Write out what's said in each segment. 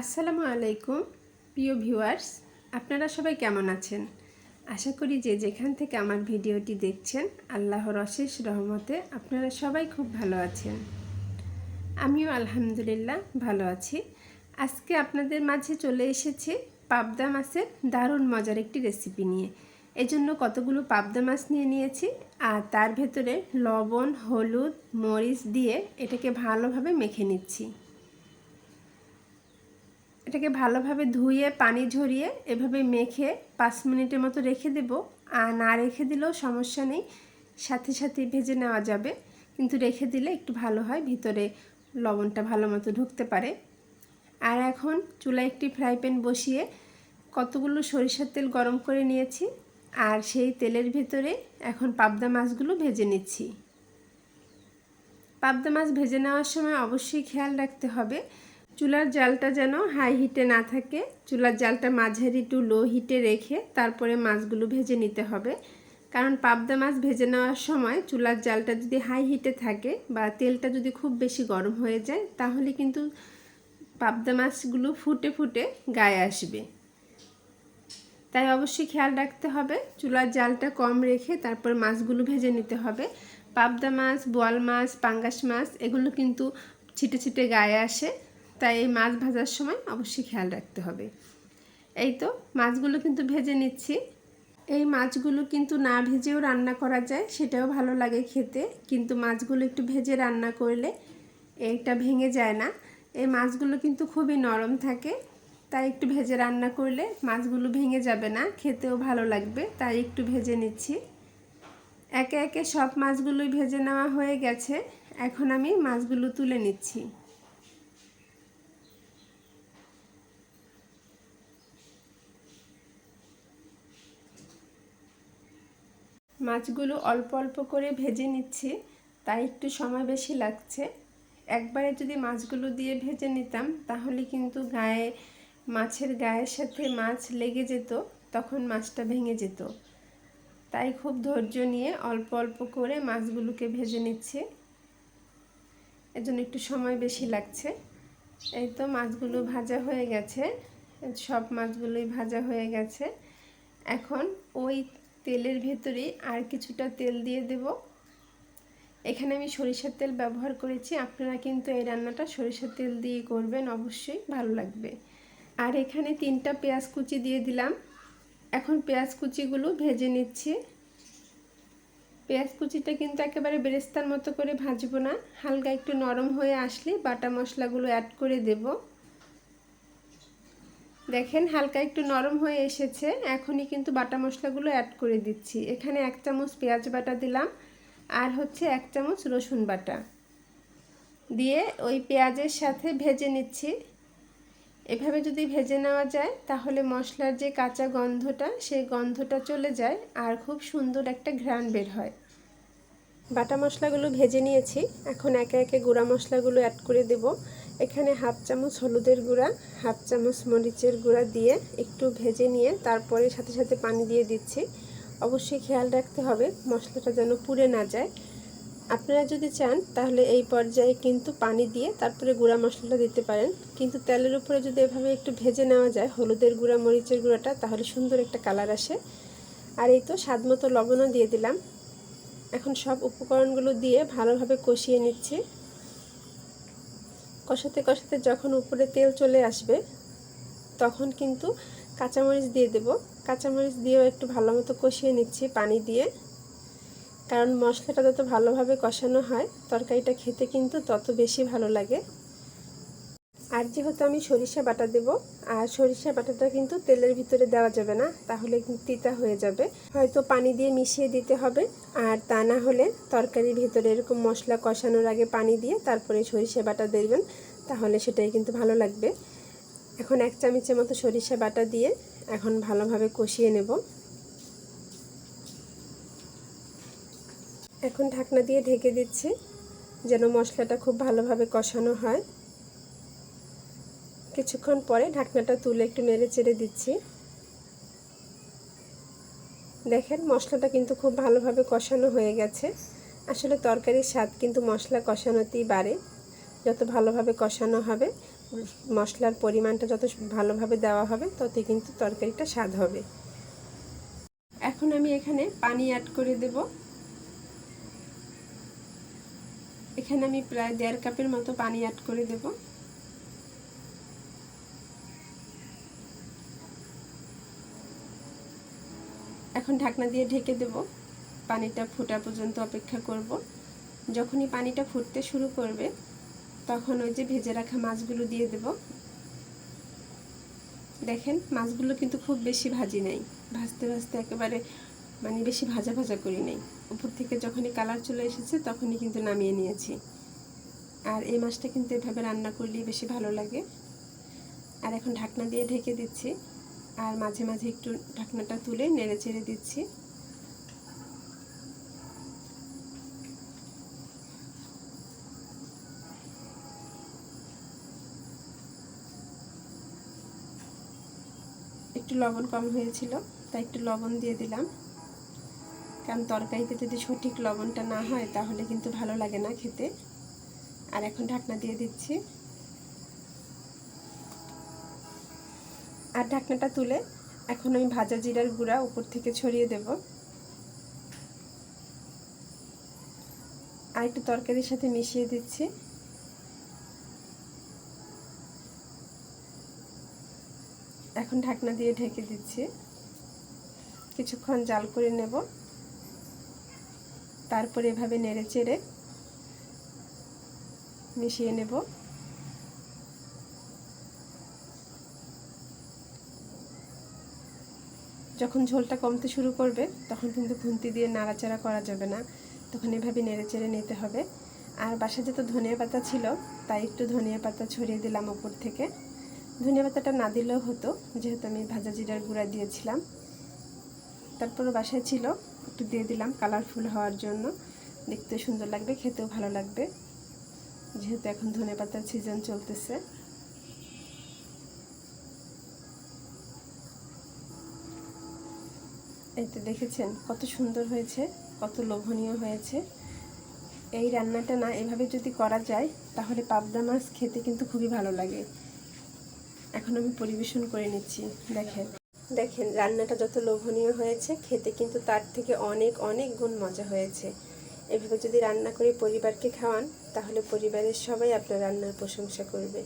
আসসালামু আলাইকুম, প্রিয় ভিউয়ার্স। আপনারা সবাই কেমন আছেন? আশা করি যে যেখান থেকে আমার ভিডিওটি দেখছেন, আল্লাহর অশেষ রহমতে আপনারা সবাই খুব ভালো আছেন। আমিও আলহামদুলিল্লাহ ভালো আছি। আজকে আপনাদের মাঝে চলে এসেছি পাবদা মাছের দারুণ মজার একটি রেসিপি নিয়ে। এজন্য কতগুলো পাবদা মাছ নিয়ে নিয়েছি আর তার ভেতরে লবণ, হলুদ, মরিচ দিয়ে এটাকে ভালোভাবে মেখে নিচ্ছি। এটাকে ভালোভাবে ধুয়ে, পানি ঝরিয়ে, এভাবে মেখে পাঁচ মিনিটের মতো রেখে দেব। আর না রেখে দিলেও সমস্যা নেই, সাথে সাথে ভেজে নেওয়া যাবে। কিন্তু রেখে দিলে একটু ভালো হয়, ভিতরে লবণটা ভালো মতো ঢুকতে পারে। আর এখন চুলায় একটি ফ্রাই প্যান বসিয়ে কতগুলো সরিষার তেল গরম করে নিয়েছি। আর সেই তেলের ভেতরে এখন পাবদা মাছগুলো ভেজে নিচ্ছি। পাবদা মাছ ভেজে নেওয়ার সময় অবশ্যই খেয়াল রাখতে হবে। চুলার জালটা যেন হাই হিটে না থাকে। চুলার জালটা মাঝারি টু লো হিটে রেখে তারপরে মাছগুলো ভেজে নিতে হবে। কারণ পাবদা মাছ ভেজে নেওয়ার সময় চুলার জালটা যদি হাই হিটে থাকে বা তেলটা যদি খুব বেশি গরম হয়ে যায়, তাহলে কিন্তু পাবদা মাছগুলো ফুটে ফুটে গায়ে আসবে। তাই অবশ্যই খেয়াল রাখতে হবে, চুলার জালটা কম রেখে তারপর মাছগুলো ভেজে নিতে হবে। পাবদা মাছ, বোয়াল মাছ, পাঙ্গাস মাছ, এগুলো কিন্তু ছিটে ছিটে গায়ে আসে। তাই এই মাছ ভাজার সময় অবশ্যই খেয়াল রাখতে হবে। এই তো, মাছগুলো কিন্তু ভেজে নিচ্ছি। এই মাছগুলো কিন্তু না ভেজেও রান্না করা যায়, সেটাও ভালো লাগে খেতে। কিন্তু মাছগুলো একটু ভেজে রান্না করলে এইটা ভেঙে যায় না। এই মাছগুলো কিন্তু খুবই নরম থাকে, তাই একটু ভেজে রান্না করলে মাছগুলো ভেঙে যাবে না, খেতেও ভালো লাগবে, তাই একটু ভেজে নিচ্ছি। একে একে সব মাছগুলোই ভেজে নেওয়া হয়ে গেছে, এখন আমি মাছগুলো তুলে নিচ্ছি। মাছগুলো অল্প অল্প করে ভেজে নিচ্ছি, তাই একটু সময় বেশি লাগছে। একবারে যদি মাছগুলো দিয়ে ভেজে নিতাম, তাহলে কিন্তু গায়ে, মাছের গায়ের সাথে মাছ লেগে যেত, তখন মাছটা ভেঙে যেত। তাই খুব ধৈর্য নিয়ে অল্প অল্প করে মাছগুলোকে ভেজে নিচ্ছে। এজন্য একটু সময় বেশি লাগছে। এই তো মাছগুলো ভাজা হয়ে গেছে। সব মাছগুলোই ভাজা হয়ে গেছে। এখন ওই তেলের ভেতরে আর কিছুটা তেল দিয়ে দেব। এখানে আমি সরিষার তেল ব্যবহার করেছি। আপনারা কিন্তু এই রান্নাটা সরিষার তেল দিয়ে করবেন, অবশ্যই ভালো লাগবে। আর এখানে তিনটা পেঁয়াজ কুচি দিয়ে দিলাম। এখন পেঁয়াজ কুচিগুলো ভেজে নিচ্ছি। পেঁয়াজ কুচিটা কিন্তু একেবারে বেরেস্তার মতো করে ভাজবো না। হালকা একটু নরম হয়ে আসলে বাটা মশলাগুলো অ্যাড করে দেবো। দেখেন, হালকা একটু নরম হয়ে এসেছে। এখনই কিন্তু বাটা মশলাগুলো অ্যাড করে দিচ্ছি। এখানে এক চামচ পেঁয়াজ বাটা দিলাম আর হচ্ছে এক চামচ রসুন বাটা। দিয়ে ওই পেঁয়াজের সাথে ভেজে নিচ্ছি। এভাবে যদি ভেজে নেওয়া যায়, তাহলে মশলার যে কাঁচা গন্ধটা, সেই গন্ধটা চলে যায় আর খুব সুন্দর একটা ঘ্রাণ বের হয়। বাটা মশলাগুলো ভেজে নিয়েছি। এখন একে একে গুঁড়া মশলাগুলো অ্যাড করে দেব। এখানে হাফ চামচ হলুদের গুঁড়া, হাফ চামচ মরিচের গুঁড়া দিয়ে একটু ভেজে নিয়ে তারপরে সাথে সাথে পানি দিয়ে দিচ্ছি। অবশ্যই খেয়াল রাখতে হবে, মশলাটা যেন পুড়ে না যায়। আপনারা যদি চান, তাহলে এই পর্যায়ে কিন্তু পানি দিয়ে তারপরে গুঁড়া মশলাটা দিতে পারেন। কিন্তু তেলের উপরে যদি এভাবে একটু ভেজে নেওয়া যায়, হলুদের গুঁড়া, মরিচের গুঁড়াটা, তাহলে সুন্দর একটা কালার আসে। আর এই তো স্বাদ মতো লবণও দিয়ে দিলাম। এখন সব উপকরণগুলো দিয়ে ভালোভাবে কষিয়ে নিচ্ছি। কষাতে কষাতে যখন উপরে তেল চলে আসবে, তখন কিন্তু কাঁচামরিচ দিয়ে দেব। কাঁচামরিচ দিয়েও একটু ভালো মতো কষিয়ে নিচ্ছি পানি দিয়ে। কারণ মশলাটা যত ভালোভাবে কষানো হয়, তরকারিটা খেতে কিন্তু তত বেশি ভালো লাগে। আর যেহেতু আমি সরিষা বাটা দেব, আর সরিষা বাটাটা কিন্তু তেলের ভিতরে দেওয়া যাবে না, তাহলে তিতা হয়ে যাবে। হয়তো পানি দিয়ে মিশিয়ে দিতে হবে, আর তা না হলে তরকারির ভিতরে এরকম মশলা কষানোর আগে পানি দিয়ে তারপরে সরিষা বাটা দেবেন, তাহলে সেটাই কিন্তু ভালো লাগবে। এখন এক চামচের মতো সরিষা বাটা দিয়ে এখন ভালোভাবে কষিয়ে নেব। এখন ঢাকনা দিয়ে ঢেকে দিচ্ছি, যেন মশলাটা খুব ভালোভাবে কষানো হয়। কিছুক্ষণ পরে ঢাকনাটা তুলে একটু নেড়ে চেড়ে দিচ্ছি। দেখেন, মশলাটা কিন্তু খুব ভালোভাবে কষানো হয়ে গেছে। আসলে তরকারির স্বাদ কিন্তু মশলা কষানোতেই বাড়ে। যত ভালোভাবে কষানো হবে, মশলার পরিমাণটা যত ভালোভাবে দেওয়া হবে, ততই কিন্তু তরকারিটা স্বাদ হবে। এখন আমি এখানে পানি অ্যাড করে দেব। এখানে আমি প্রায় দেড় কাপের মতো পানি অ্যাড করে দেব। এখন ঢাকনা দিয়ে ঢেকে দেব। পানিটা ফোটা পর্যন্ত অপেক্ষা করব। যখনই পানিটা ফুটতে শুরু করবে, তখন ওই যে ভেজে রাখা মাছগুলো দিয়ে দেব। দেখেন, মাছগুলো কিন্তু খুব বেশি ভাজি নাই। ভাজতে ভাজতে একেবারে মানে বেশি ভাজা ভাজা করি নাই। উপর থেকে যখনই কালার চলে এসেছে, তখনই কিন্তু নামিয়ে নিয়েছি। আর এই মাছটা কিন্তু এভাবে রান্না করলেই বেশি ভালো লাগে। আর এখন ঢাকনা দিয়ে ঢেকে দিচ্ছি। আর মাঝে মাঝে একটু ঢাকনাটা তুলে নেড়ে চেড়ে দিচ্ছি। একটু লবণ কম হয়েছিল, তাই একটু লবণ দিয়ে দিলাম। কারণ তরকারিতে যদি সঠিক লবণটা না হয়, তাহলে কিন্তু ভালো লাগে না খেতে। আর এখন ঢাকনা দিয়ে দিচ্ছি। আর ঢাকনাটা তুলে এখন আমি ভাজা জিরার গুঁড়া উপর থেকে ছড়িয়ে দেব। আর একটু তরকারির সাথে মিশিয়ে দিচ্ছি। এখন ঢাকনা দিয়ে ঢেকে দিচ্ছি। কিছুক্ষণ জাল করে নেব। তারপরে এভাবে নেড়ে চেড়ে মিশিয়ে নেব। যখন ঝোলটা কমতে শুরু করবে, তখন কিন্তু খুন্তি দিয়ে নাড়াচাড়া করা যাবে না। তখন এভাবে নেড়ে চেড়ে নিতে হবে। আর বাসায় যেহেতু ধনিয়া পাতা ছিল, তাই একটু ধনিয়া পাতা ছড়িয়ে দিলাম ওপর থেকে। ধনিয়া পাতাটা না দিলেও হতো, যেহেতু আমি ভাজা জিরার গুঁড়া দিয়েছিলাম। তারপরে বাসায় ছিল, একটু দিয়ে দিলাম কালারফুল হওয়ার জন্য। দেখতে সুন্দর লাগবে, খেতেও ভালো লাগবে। যেহেতু এখন ধনে পাতার সিজন চলতেছে। এই তো দেখেছেন, কত সুন্দর হয়েছে, কত লোভনীয় হয়েছে। এই রান্নাটা না এভাবে যদি করা যায়, তাহলে পাবদা মাছ খেতে কিন্তু খুবই ভালো লাগে। এখন আমি পরিবেশন করে নিচ্ছি, দেখেন। দেখেন, রান্নাটা যত লোভনীয় হয়েছে, খেতে কিন্তু তার থেকে অনেক অনেক গুণ মজা হয়েছে। এভাবে যদি রান্না করে পরিবারকে খাওয়ান, তাহলে পরিবারের সবাই আপনার রান্নার প্রশংসা করবে।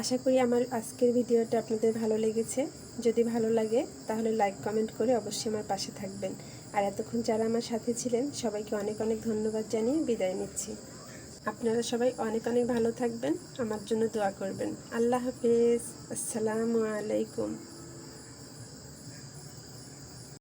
আশা করি আমার আজকের ভিডিওটা আপনাদের ভালো লেগেছে। যদি ভালো লাগে, তাহলে লাইক কমেন্ট করে অবশ্যই আমার পাশে থাকবেন। আর এতক্ষণ যারা আমার সাথে ছিলেন, সবাইকে অনেক অনেক ধন্যবাদ জানিয়ে বিদায় নিচ্ছি। আপনারা সবাই অনেক অনেক ভালো থাকবেন, আমার জন্য দোয়া করবেন। আল্লাহ হাফিজ। আসসালামু আলাইকুম।